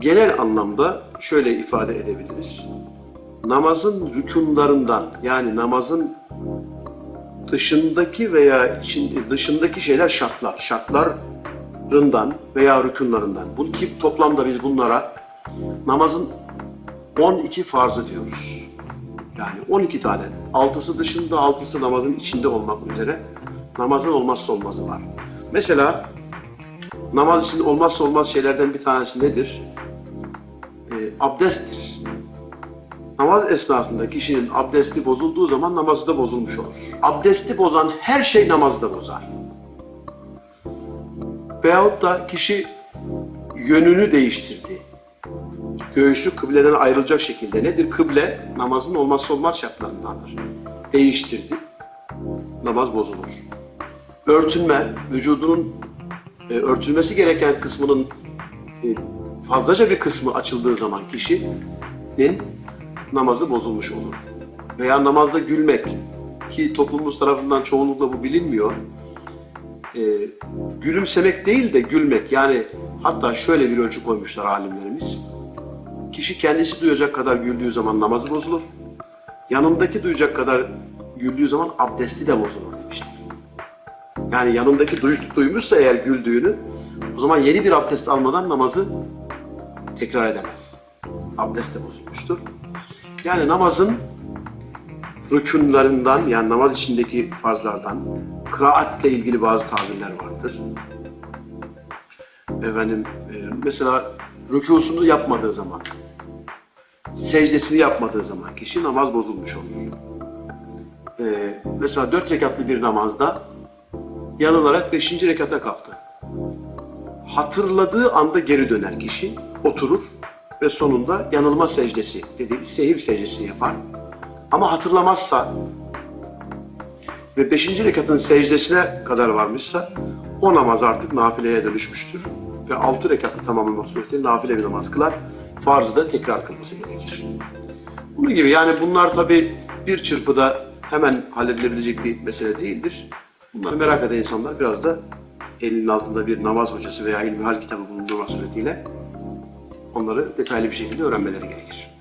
genel anlamda şöyle ifade edebiliriz. Namazın rükunlarından yani namazın dışındaki veya için, dışındaki şeyler şartlar. Şartlarından veya rükunlarından. Bu ki toplamda biz bunlara namazın 12 farzı diyoruz. Yani 12 tane. Altısı dışında, altısı namazın içinde olmak üzere namazın olmazsa olmazı var. Mesela namaz için olmazsa olmaz şeylerden bir tanesi nedir? Ee, abdesttir. Namaz esnasında kişinin abdesti bozulduğu zaman namazı da bozulmuş olur. Abdesti bozan her şey namazı da bozar. Veyahut da kişi yönünü değiştirdi. Göğsü kıbleden ayrılacak şekilde nedir? Kıble namazın olmazsa olmaz şartlarındandır. Değiştirdi. Namaz bozulur. Örtünme, vücudunun e, örtülmesi gereken kısmının e, fazlaca bir kısmı açıldığı zaman kişinin namazı bozulmuş olur. Veya namazda gülmek ki toplumumuz tarafından çoğunlukla bu bilinmiyor. E, gülümsemek değil de gülmek yani hatta şöyle bir ölçü koymuşlar alimlerimiz. Kişi kendisi duyacak kadar güldüğü zaman namazı bozulur. Yanındaki duyacak kadar güldüğü zaman abdesti de bozulur demişler. Yani yanındaki duy, duymuşsa eğer güldüğünü o zaman yeni bir abdest almadan namazı tekrar edemez. Abdest de bozulmuştur. Yani namazın rükunlarından yani namaz içindeki farzlardan kıraatle ilgili bazı tabirler vardır. Efendim e, mesela rükusunu yapmadığı zaman secdesini yapmadığı zaman kişi namaz bozulmuş olur. E, mesela dört rekatlı bir namazda yanılarak beşinci rekata kalktı. Hatırladığı anda geri döner kişi, oturur ve sonunda yanılma secdesi dediğimiz sehiv secdesini yapar. Ama hatırlamazsa ve beşinci rekatın secdesine kadar varmışsa o namaz artık nafileye dönüşmüştür. Ve altı rekatı tamamlamak suretiyle nafile bir namaz kılar. Farzı da tekrar kılması gerekir. Bunun gibi yani bunlar tabi bir çırpıda hemen halledilebilecek bir mesele değildir. Bunları merak eden insanlar biraz da elinin altında bir namaz hocası veya ilmihal kitabı bulundurmak suretiyle onları detaylı bir şekilde öğrenmeleri gerekir.